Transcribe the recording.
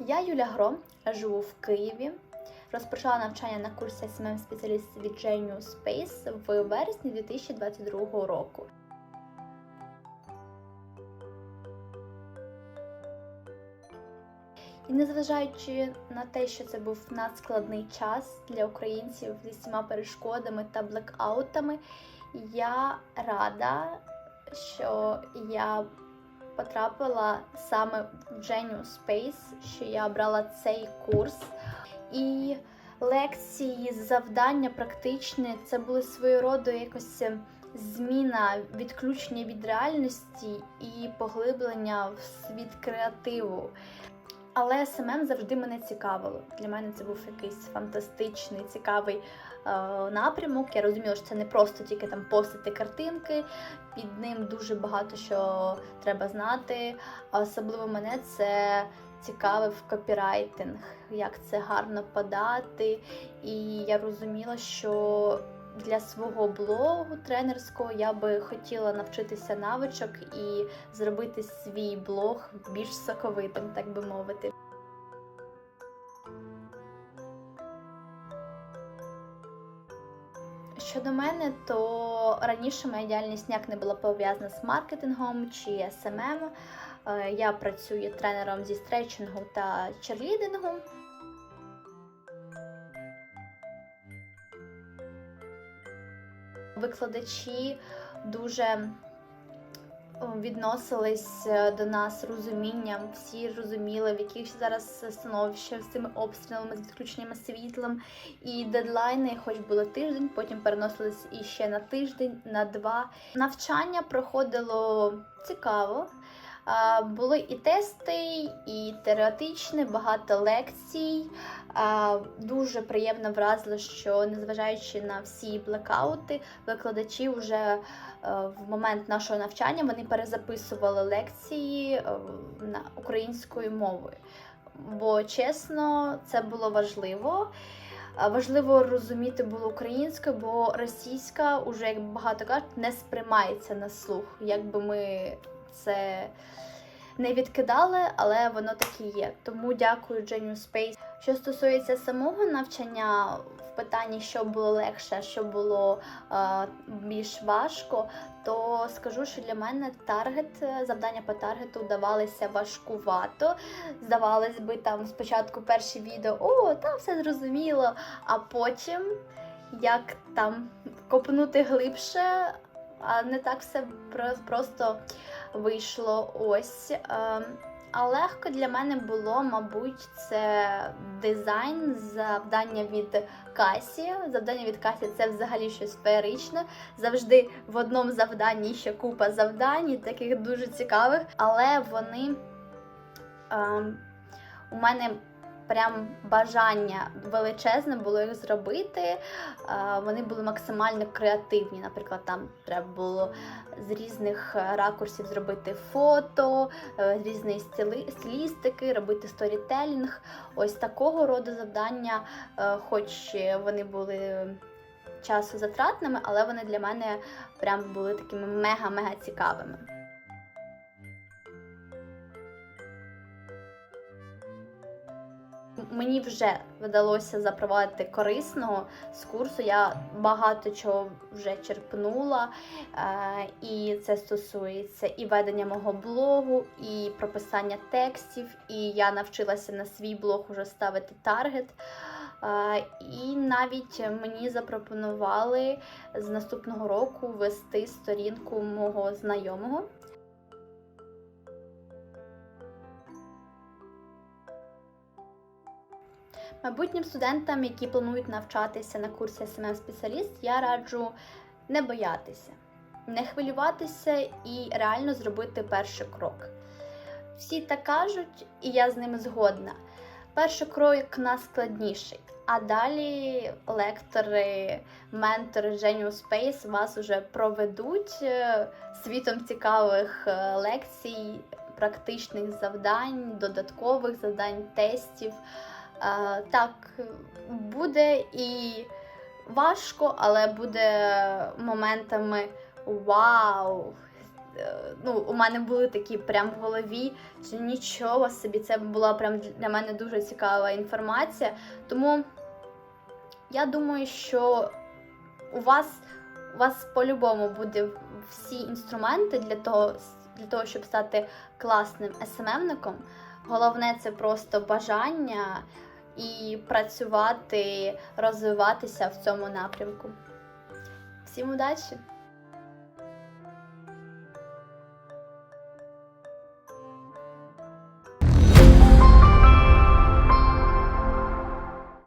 Я Юля Гром, живу в Києві. Розпочала навчання на курсі SMM спеціаліст від Genius Space в вересні 2022 року. І незважаючи на те, що це був надскладний час для українців зі всіма перешкодами та блекаутами, я рада, що я потрапила саме в Genius Space, що я брала цей курс. І лекції, завдання практичні це були свого роду якось зміна, відключення від реальності і поглиблення в світ креативу. Але СММ завжди мене цікавило. Для мене це був якийсь фантастичний, цікавий е, напрямок. Я розуміла, що це не просто тільки там постити картинки, під ним дуже багато що треба знати. Особливо мене це цікавив копірайтинг, як це гарно подати. І я розуміла, що для свого блогу тренерського я би хотіла навчитися навичок і зробити свій блог більш соковитим, так би мовити. Щодо мене, то раніше моя діяльність ніяк не була пов'язана з маркетингом чи SMM. Е, Я працюю тренером зі стретчингу та черлідингу. Викладачі дуже відносились е, до нас розумінням, всі розуміли, в яких зараз становище з цими обстрілами, з відключеннями світлом. І дедлайни, хоч було тиждень, потім переносились іще на тиждень, на два. Навчання проходило цікаво. Були і тести, і теоретичні, багато лекцій. Дуже приємно вразило, що незважаючи на всі блекаути, викладачі вже е, в момент нашого навчання вони перезаписували лекції е, на українською мовою. Бо чесно, це було важливо. Важливо розуміти було українською, бо російська, уже як багато кажуть, не сприймається на слух. Якби ми це не відкидали, але воно так і є. Тому дякую Genius Space. Що стосується самого навчання в питанні, що було легше, що було е, більш важко, то скажу, що для мене таргет, е, завдання по таргету давалися важкувато. Здавалось би, там спочатку перші відео, о, там все зрозуміло, а потім як там копнути глибше, не так все просто вийшло ось. Ем, А легко для мене було, мабуть, це дизайн, завдання від Касі. Завдання від Касі це взагалі щось феєричне. Завжди в одному завданні ще купа завдань, таких дуже цікавих, але вони ем, у мене прям бажання величезне було їх зробити. Е, Вони були максимально креативні. Наприклад, там треба було з різних е, ракурсів зробити фото, е, з різної стили- стилістики, робити сторітелінг. Ось такого роду завдання, е, хоч вони були часозатратними, але вони для мене прям були такими мега-мега цікавими. Мені вже вдалося запровадити корисного з курсу. Я багато чого вже черпнула, е, і це стосується і ведення мого блогу, і прописання текстів. І я навчилася на свій блог уже ставити таргет. Е, І навіть мені запропонували з наступного року вести сторінку мого знайомого. Майбутнім студентам, які планують навчатися на курсі smm спеціаліст я раджу не боятися, не хвилюватися і реально зробити перший крок. Всі так кажуть, і я з ними згодна. Перший крок найскладніший, а далі лектори, ментори Genius Space вас уже проведуть е, світом цікавих е, лекцій, практичних завдань, додаткових завдань, тестів. Е, Так, буде і важко, але буде моментами вау! е, ну, у мене були такі прям в голові, що нічого собі, це була прям для мене дуже цікава інформація. Тому я думаю, що у вас, у вас по-любому буде всі інструменти для того, для того, щоб стати класним СММником. Головне це просто бажання і працювати, розвиватися в цьому напрямку. Всім удачі!